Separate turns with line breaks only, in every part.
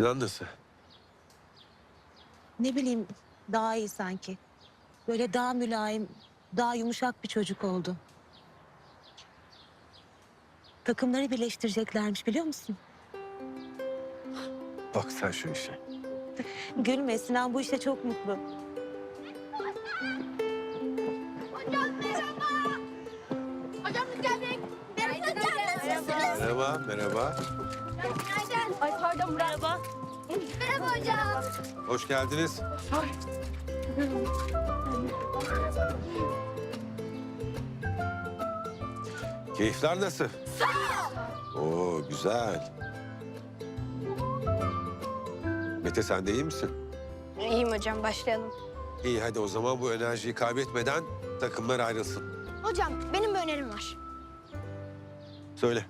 Sinan nasıl?
Ne bileyim daha iyi sanki. Böyle daha mülayim, daha yumuşak bir çocuk oldu. Takımları birleştireceklermiş biliyor musun?
Bak sen şu işe.
Gülme Sinan bu işte çok mutlu.
Hocam merhaba. Hocam biz geldik. Merhaba?
Merhaba, merhaba.
Günaydın. Ay pardon merhaba. Merhaba hocam.
Hoş geldiniz. Keyifler nasıl? Oo güzel. Mete sen de iyi misin?
İyiyim hocam başlayalım.
İyi hadi o zaman bu enerjiyi kaybetmeden takımlar ayrılsın.
Hocam benim bir önerim var.
Söyle.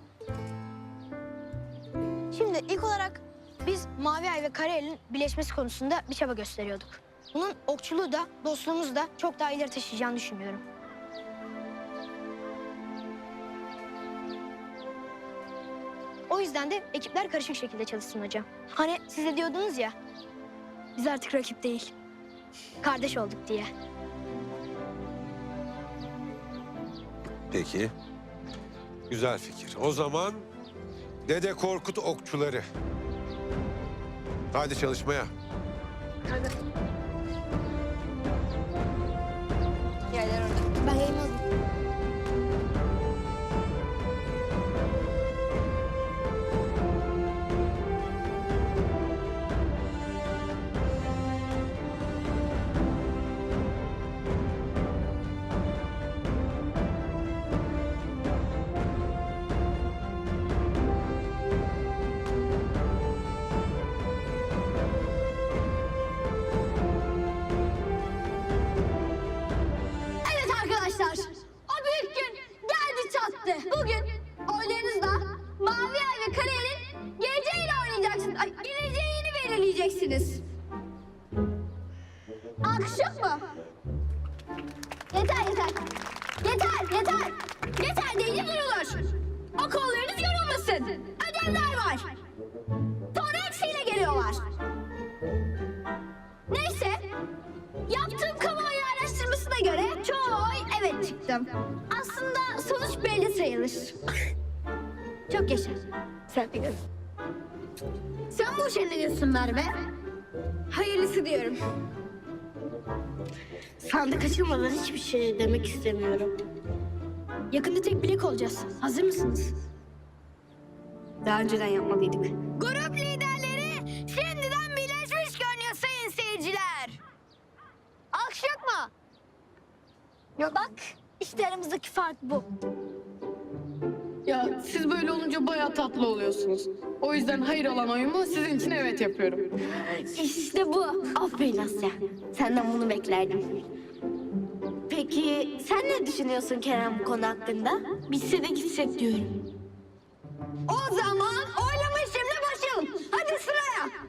Şimdi ilk olarak biz Mavi Ay ve Karayel'in birleşmesi konusunda bir çaba gösteriyorduk. Bunun okçuluğu da dostluğumuzu da çok daha ileri taşıyacağını düşünüyorum. O yüzden de ekipler karışık şekilde çalışsın hocam. Hani siz de diyordunuz ya, biz artık rakip değil, kardeş olduk diye.
Peki. Güzel fikir. O zaman Dede Korkut okçuları. Hadi çalışmaya.
Ben
belirleyeceksiniz. Alkışlık mı? Yeter yeter. Yeter yeter. Yeter deyince durulur. O kollarınız yorulmasın. Ödevler var. Sonra eksiğiyle geliyorlar. Neyse. Yaptığım kamuoyu araştırmasına göre çoğu oy evet çıktım. Aslında sonuç belli sayılır. Çok yaşa. Sen de gör. Sen bu işe ne diyorsun Merve?
Hayırlısı diyorum. Sandık açılmadan hiçbir şey demek istemiyorum. Yakında tek bilek olacağız. Hazır mısınız? Daha önceden yapmalıydık.
Grup liderleri şimdiden birleşmiş görünüyor sayın seyirciler. Alkış yok mu? Yok. Bak işte aramızdaki fark bu.
Siz böyle olunca bayağı tatlı oluyorsunuz. O yüzden hayır olan oyumu sizin için evet yapıyorum.
İşte bu. Aferin Asya. Senden bunu beklerdim. Peki sen ne düşünüyorsun Kerem bu konu hakkında? Bitse de gitsek diyorum.
O zaman oylama işlemine başlayalım. Hadi sıraya.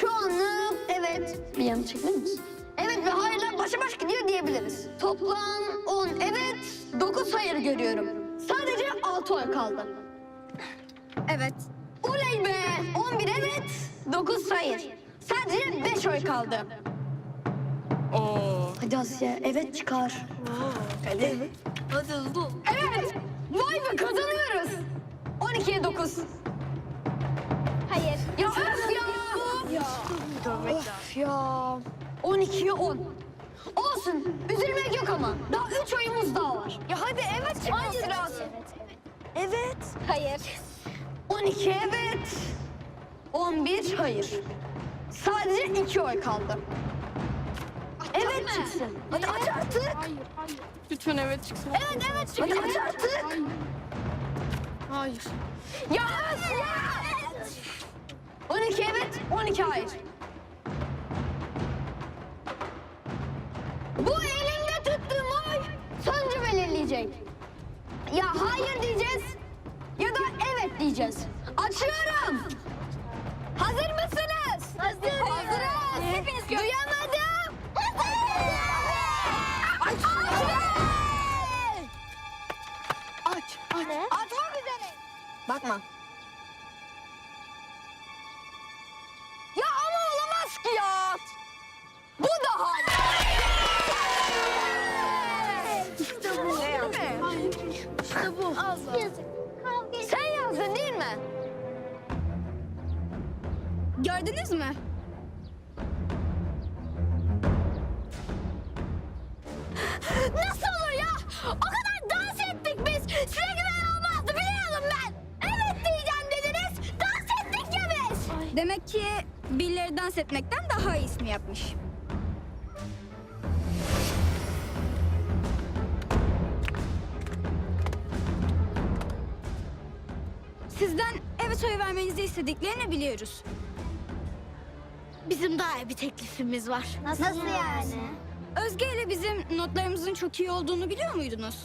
Şu anlık evet.
Bir yanı çekilir misin?
Evet ve hayırlar başa baş gidiyor diyebiliriz. Toplam 10 evet, 9 hayır görüyorum. Sadece 6 oy kaldı. Evet. Oley be! 11 evet, 9 hayır. Sadece 5 oy kaldı.
Hadi Asya evet çıkar.
Evet. Vay be kazanıyoruz. 12'ye 9. Hayır. Of ya. 12'ye 10. Olsun. Üzülmek yok ama. Daha 3 oyumuz daha var. Ya hadi evet çıkma sırası. Evet. Hayır. 12 evet. 11 hayır. Sadece 2 oy kaldı. Evet çıksın. Hadi aç artık.
Hayır, hayır. Lütfen evet çıksın.
Evet evet çıksın. Hadi aç artık.
Hayır. Hayır.
Ya evet. 12 evet, 12 hayır. Belirleyecek. Ya hayır diyeceğiz ya da evet diyeceğiz. Açıyorum. Hazır mısınız? Hazırız. Hazırız. Hepiniz Duyamadım. Aç.
Aç, aç.
Atmak üzere. Bakma. Ya ama olamaz ki ya. Bu da İşte bu. Sen yazdın değil mi? Gördünüz mü? Nasıl olur ya? O kadar dans ettik biz. Size güven olmazdı biliyorum ben. Evet diyeceğim dediniz. Dans ettik ya biz.
Demek ki birileri dans etmekten daha iyisini yapmış. Sizden evet oy vermenizi istediklerini biliyoruz.
Bizim daha iyi bir teklifimiz var.
Nasıl, yani?
Özge ile bizim notlarımızın çok iyi olduğunu biliyor muydunuz?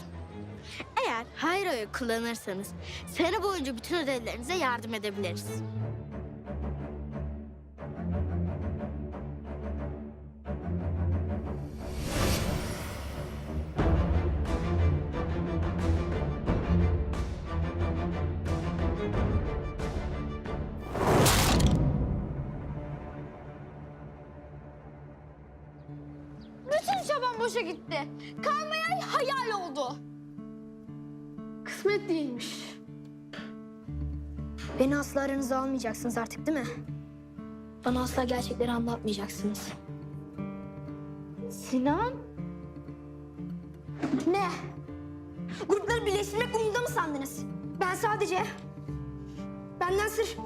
Eğer hayır oyu kullanırsanız sene boyunca bütün ödevlerinize yardım edebiliriz.
Boşa gitti. Kalmaya hayal oldu.
Kısmet değilmiş.
Beni asla aranıza almayacaksınız artık değil mi? Bana asla gerçekleri anlatmayacaksınız.
Sinan?
Ne? Grupları birleştirmek umurumda mı sandınız? Ben sadece... Benden sır...